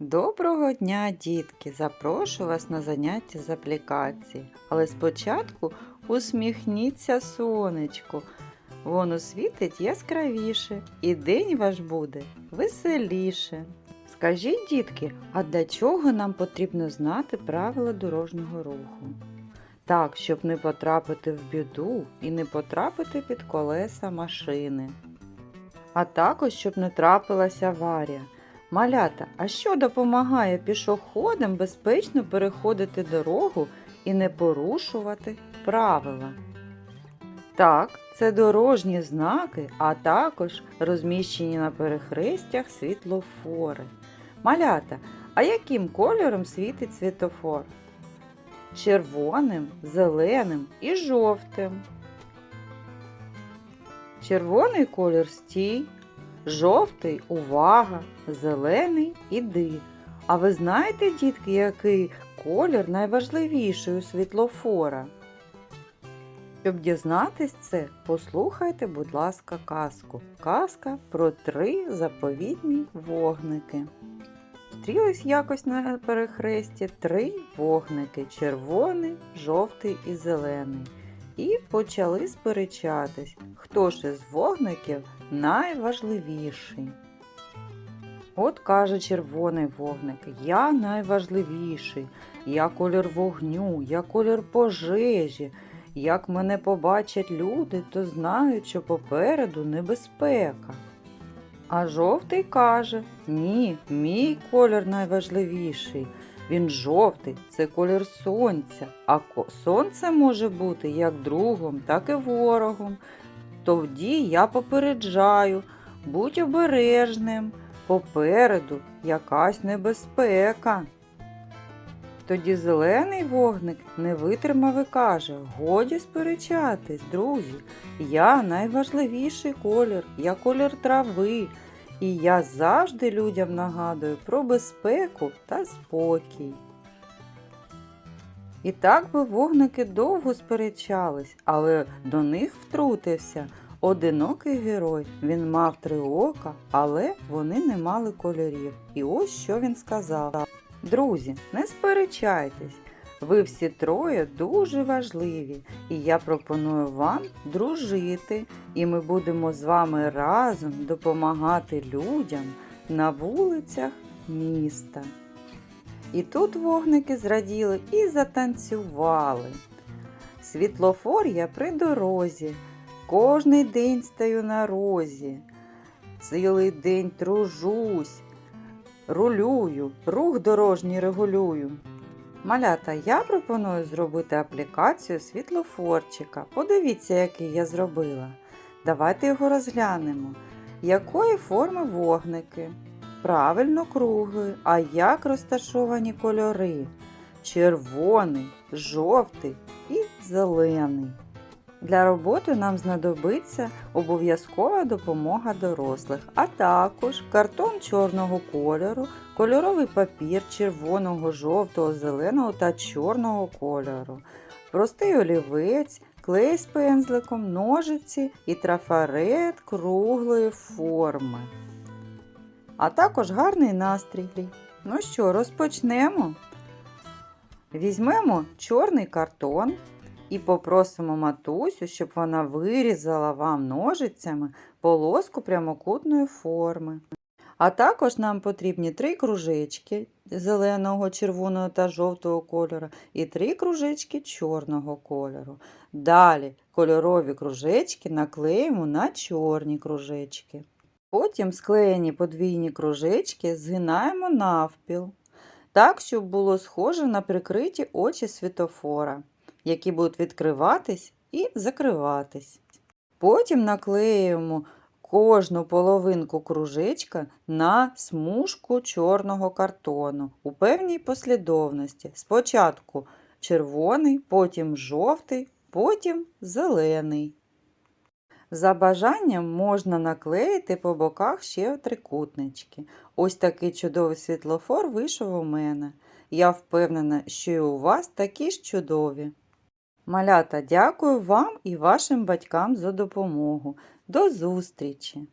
Доброго дня, дітки! Запрошую вас на заняття з аплікації. Але спочатку усміхніться сонечку. Воно світить яскравіше, і день ваш буде веселіше. Скажіть, дітки, а для чого нам потрібно знати правила дорожнього руху? Так, щоб не потрапити в біду і не потрапити під колеса машини. А також, щоб не трапилася аварія. Малята, а що допомагає пішоходам безпечно переходити дорогу і не порушувати правила? Так, це дорожні знаки, а також розміщені на перехрестях світлофори. Малята, а яким кольором світить світлофор? Червоним, зеленим і жовтим. Червоний колір стій, Жовтий увага, зелений іди. А ви знаєте, дітки, який колір найважливіший у світлофора? Щоб дізнатись це, послухайте, будь ласка, казку. Казка про три заповідні вогники. Стрілись якось на перехресті три вогники червоний, жовтий і зелений. І почали сперечатись, хто ж із вогників найважливіший. От каже червоний вогник, я найважливіший, я колір вогню, я колір пожежі. Як мене побачать люди, то знають, що попереду небезпека. А жовтий каже, ні, мій колір найважливіший. Він жовтий, це колір сонця, а сонце може бути як другом, так і ворогом. Тоді я попереджаю, будь обережним, попереду якась небезпека. Тоді зелений вогник не витримав і каже, годі сперечатись, друзі, я найважливіший колір, я колір трави, і я завжди людям нагадую про безпеку та спокій. І так би вогники довго сперечались, але до них втрутився одинокий герой. Він мав три ока, але вони не мали кольорів. І ось що він сказав. Друзі, не сперечайтесь. Ви всі троє дуже важливі, і я пропоную вам дружити, і ми будемо з вами разом допомагати людям на вулицях міста. І тут вогники зраділи і затанцювали. Світлофор я при дорозі, кожний день стаю на розі, цілий день тружусь, рулюю, рух дорожній регулюю. Малята, я пропоную зробити аплікацію світлофорчика. Подивіться, який я зробила. Давайте його розглянемо. Якої форми вогники? Правильно круглий. А як розташовані кольори? Червоний, жовтий і зелений. Для роботи нам знадобиться обов'язкова допомога дорослих, а також картон чорного кольору, кольоровий папір червоного, жовтого, зеленого та чорного кольору, простий олівець, клей з пензликом, ножиці і трафарет круглої форми. А також гарний настрій. Ну що, розпочнемо? Візьмемо чорний картон і попросимо матусю, щоб вона вирізала вам ножицями полоску прямокутної форми. А також нам потрібні три кружечки зеленого, червоного та жовтого кольору і три кружечки чорного кольору. Далі кольорові кружечки наклеїмо на чорні кружечки. Потім склеєні подвійні кружечки згинаємо навпіл, так, щоб було схоже на прикриті очі світофора, які будуть відкриватись і закриватись. Потім наклеюємо кожну половинку кружечка на смужку чорного картону у певній послідовності. Спочатку червоний, потім жовтий, потім зелений. За бажанням можна наклеїти по боках ще трикутнички. Ось такий чудовий світлофор вийшов у мене. Я впевнена, що і у вас такі ж чудові. Малята, дякую вам і вашим батькам за допомогу. До зустрічі!